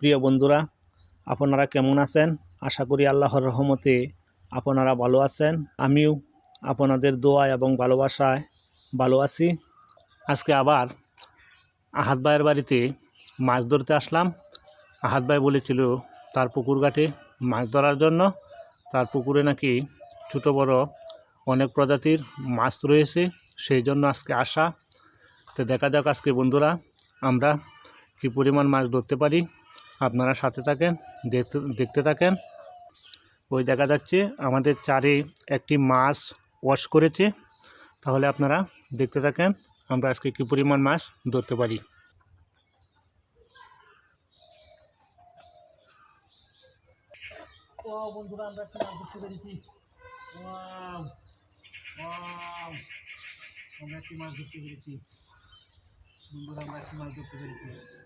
প্রিয় বন্ধুরা, আপনারা কেমন আছেন? আশা করি আল্লাহর রহমতে আপনারা ভালো আছেন। আমিও আপনাদের দোয়া এবং ভালোবাসায় ভালো আছি। আজকে আবার আহাত ভাইয়ের বাড়িতে মাছ ধরতে আসলাম। আহাত ভাই বলেছিল, তার পুকুর ঘাটে মাছ ধরার জন্য। তার পুকুরে নাকি ছোটো বড় অনেক প্রজাতির মাছ রয়েছে, সেই জন্য আজকে আসা। তো দেখা যাক আজকে বন্ধুরা, আমরা কী পরিমাণ মাছ ধরতে পারি। আপনারা সাথে থাকেন, দেখতে দেখতে থাকেন। ওই দেখা যাচ্ছে আমাদের চারে একটি মাছ ওয়াশ করেছে। তাহলে আপনারা দেখতে থাকেন আমরা আজকে কী পরিমাণ মাছ ধরতে পারি। বন্ধুরা, আমরা আমরা একটি মাছ ধরতে পেরেছি। বন্ধুরা, আমরা একটি মাছ ধরতে পেরেছি ওয়াও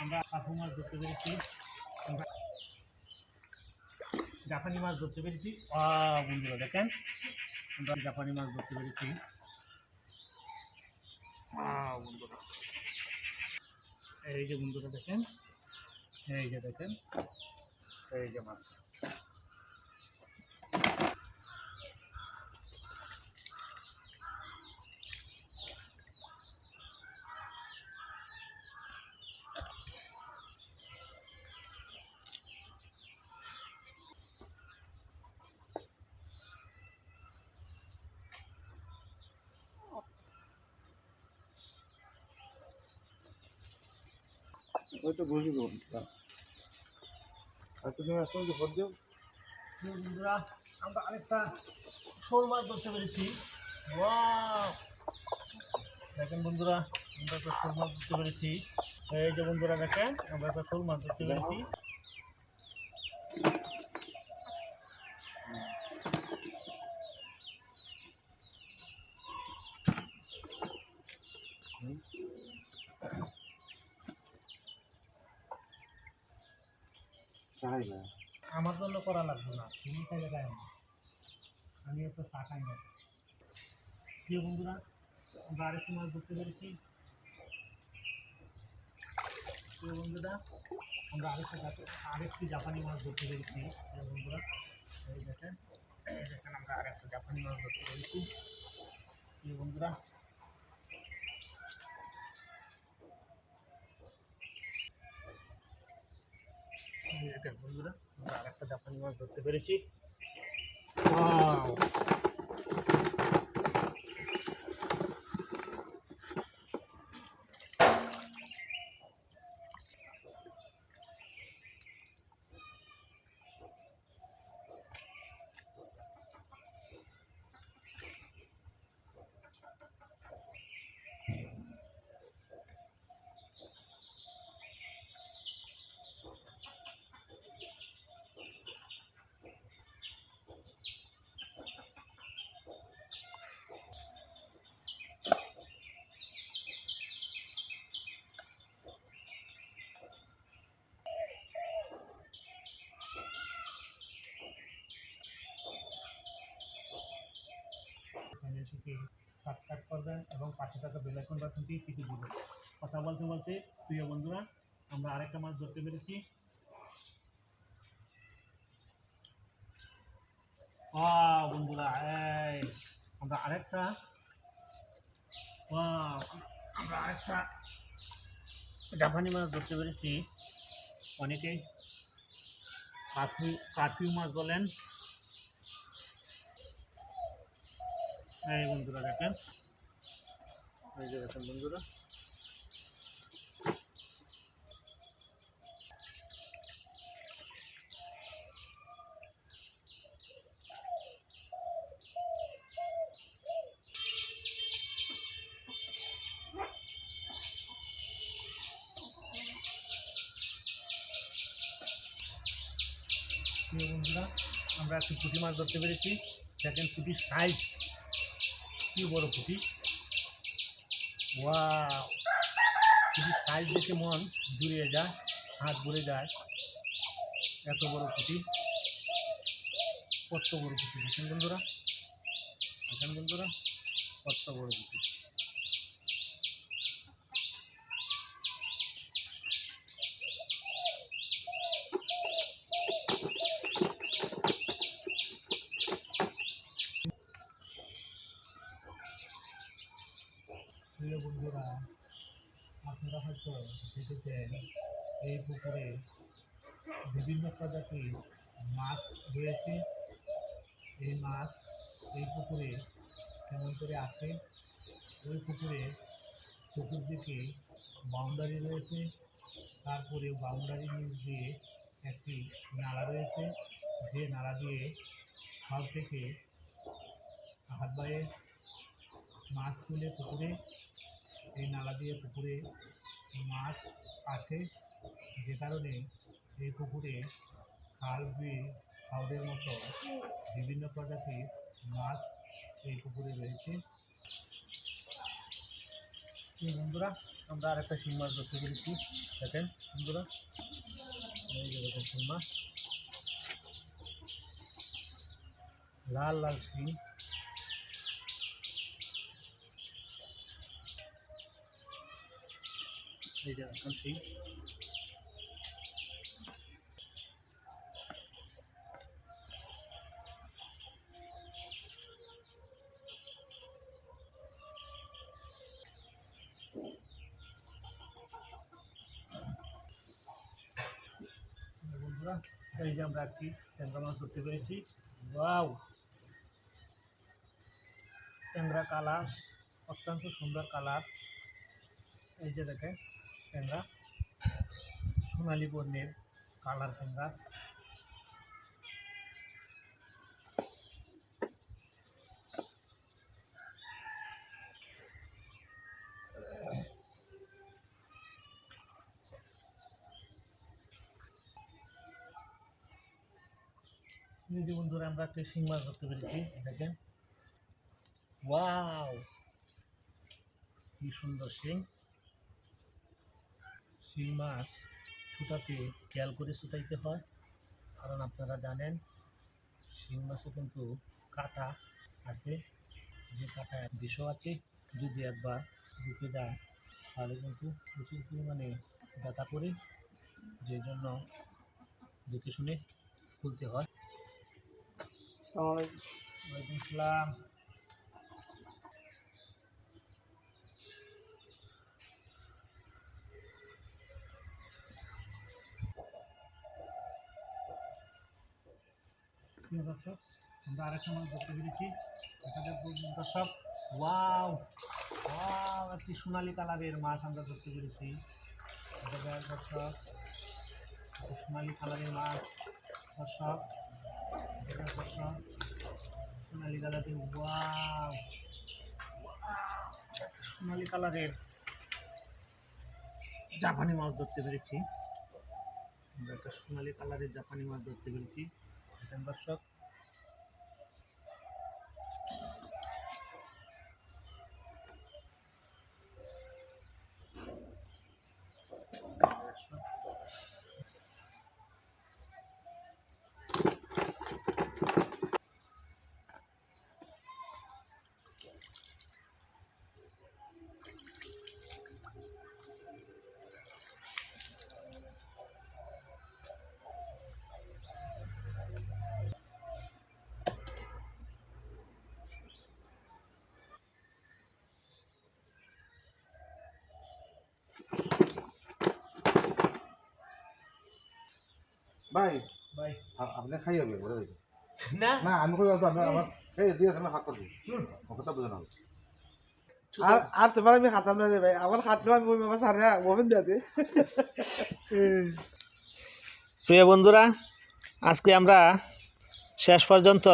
আমরা মাছ ধরতে পেরেছি। আমরা জাপানি মাছ ধরতে পেরেছি। বন্ধুরা দেখেন। আমরা জাপানি মাছ ধরতে পেরেছি। বন্ধুরা। এই যে বন্ধুরা দেখেন। এই যে দেখেন। এই যে মাছ। ওই বুঝি আর তুমি এখন যে ভোট দেও। বন্ধুরা, আমরা আরেকটা শোল মাছ ধরতে পেরেছি। দেখেন বন্ধুরা, আমরা একটা শোল মাছ ধরতে পেরেছি। এই যে বন্ধুরা, দেখেন, আমরা একটা শোল মাছ ধরতে পেরেছি। চাই না। আমার জন্য করা লাগবে না, তুমি খাইলে গায়ে না। আমি একটা চা খাই না। প্রিয় বন্ধুরা আরেকটি মাছ ধরতে পেরেছি। প্রিয় বন্ধুরা, আমরা আরেকটা আরেকটি জাপানি মাছ ধরতে পেরেছি, প্রিয় বন্ধুরা। দেখেন দেখেন, আমরা আরেকটা জাপানি মাছ ধরতে পেরেছি। প্রিয় বন্ধুরা দেখেন বন্ধুরা। আমরা আরেকটা জাপানি মাছ ধরতে পেরেছি। সাবস্ক্রাইব করবেন এবং পাশে থাকা বাটনটি টিপে কথা বলতে বলতে, প্রিয় বন্ধুরা, আমরা আরেকটা মাছ ধরতে পেরেছি। বন্ধুরা, এই, আমরা আরেকটা। আমরা আরেকটা জাপানি মাছ ধরতে পেরেছি। অনেকেই কার্ফিউ কার্ফিউ মাছ বলেন। এই বন্ধুরা দেখেন। এই যে দেখেন বন্ধুরা। বন্ধুরা, আমরা একটি পুঁটি মাছ ধরতে পেরেছি। দেখেন পুঁটির সাইজ কি বড় পুঁটি ওয়া পুঁটির সাইজ দেখে মন জুড়িয়ে যায়, হাত ভরে যায়। এত বড় পুঁটি কত বড় পুঁটি দেখেন বন্ধুরা। দেখেন বন্ধুরা। কত বড় পুঁটি প্রিয় বন্ধুরা আপনারা হয়তো দেখেছেন এই পুকুরে বিভিন্ন প্রজাতির মাছ রয়েছে এই মাছ এই পুকুরে কেমন করে আসে ওই পুকুরে চতুর্দিকে বাউন্ডারি রয়েছে তারপরে বাউন্ডারি নিচ দিয়ে একটি নালা রয়েছে যে নালা দিয়ে খাল থেকে হাত বায়ে মাছ তুলে পুকুরে এই নালা দিয়ে পুকুরে মাছ আসে যে কারণে এই পুকুরে খাল বিয়ে খাউডের মতো বিভিন্ন প্রজাতির মাছ এই পুকুরে রয়েছে। বন্ধুরা, আমরা আর একটা শিং মাছ ধরতে পেরেছি দেখেন, বন্ধুরা, এই যে দেখেন শিং মাছ। লাল লাল শিং। এই যে দেখেন শিং বন্ধুরা এই যে আমরা একটি ট্যাংরা মাছ ধরতে পেরেছি ওয়াও ট্যাংরা কালার অত্যন্ত সুন্দর কালার এই যে দেখেন ট্যাংরা সোনালি বর্ণের কালার ট্যাংরা এই যে বন্ধুরা, আমরা একটা শিং মাছ ধরতে পেরেছি, দেখেন। ওয়াও! কি সুন্দর শিং। শিং মাছ ছুটাতে খেয়াল করে ছুটাইতে হয়। কারণ আপনারা জানেন শিং মাছে কিন্তু কাটা আছে। যে কাটা বিষও আছে যদি একবার ঢুকে যায় তাহলে কিন্তু প্রচুর পরিমাণে ব্যথা করে। যে জন্য দেখে শুনে খুলতে হয়। ওয়ালাইকুম প্রিয় দর্শক, আমরা আরেকটা মাছ ধরতে পেরেছি এখানে দর্শক, ওয়াও ওয়াও, একটি সোনালি কালারের মাছ আমরা ধরতে পেরেছি। দর্শক সোনালি কালারের মাছ, দর্শক দর্শক, সোনালি কালারের ওয়াও সোনালি কালারের জাপানি মাছ ধরতে পেরেছি। আমরা একটা সোনালি কালারের জাপানি মাছ ধরতে পেরেছি। দর্শক ভাই ভাই আপনি খাই হবে বলে না? না আমি কই আপনি আমার এই দিয়ে আমি হাত করবি কথা বুঝে না আর আর তোমার আমি খাতাম না রে ভাই। আমার খাতলো আমি ওই বাবা সারা ওভেন দিতে প্রিয় বন্ধুরা আজকে আমরা শেষ পর্যন্ত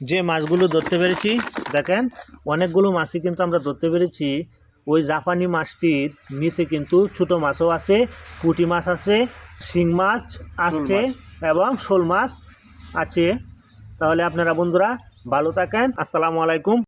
যে মাছগুলো ধরতে পেরেছি দেখেন অনেকগুলো মাছই কিন্তু আমরা ধরতে পেরেছি। ওই জাপানি মাছটির নিচে কিন্তু ছোট মাছও আছে পুঁটি মাছ আছে শিং মাছ আছে এবং শোল মাছ আছে। তাহলে আপনারা বন্ধুরা ভালো থাকেন। আসসালামু আলাইকুম।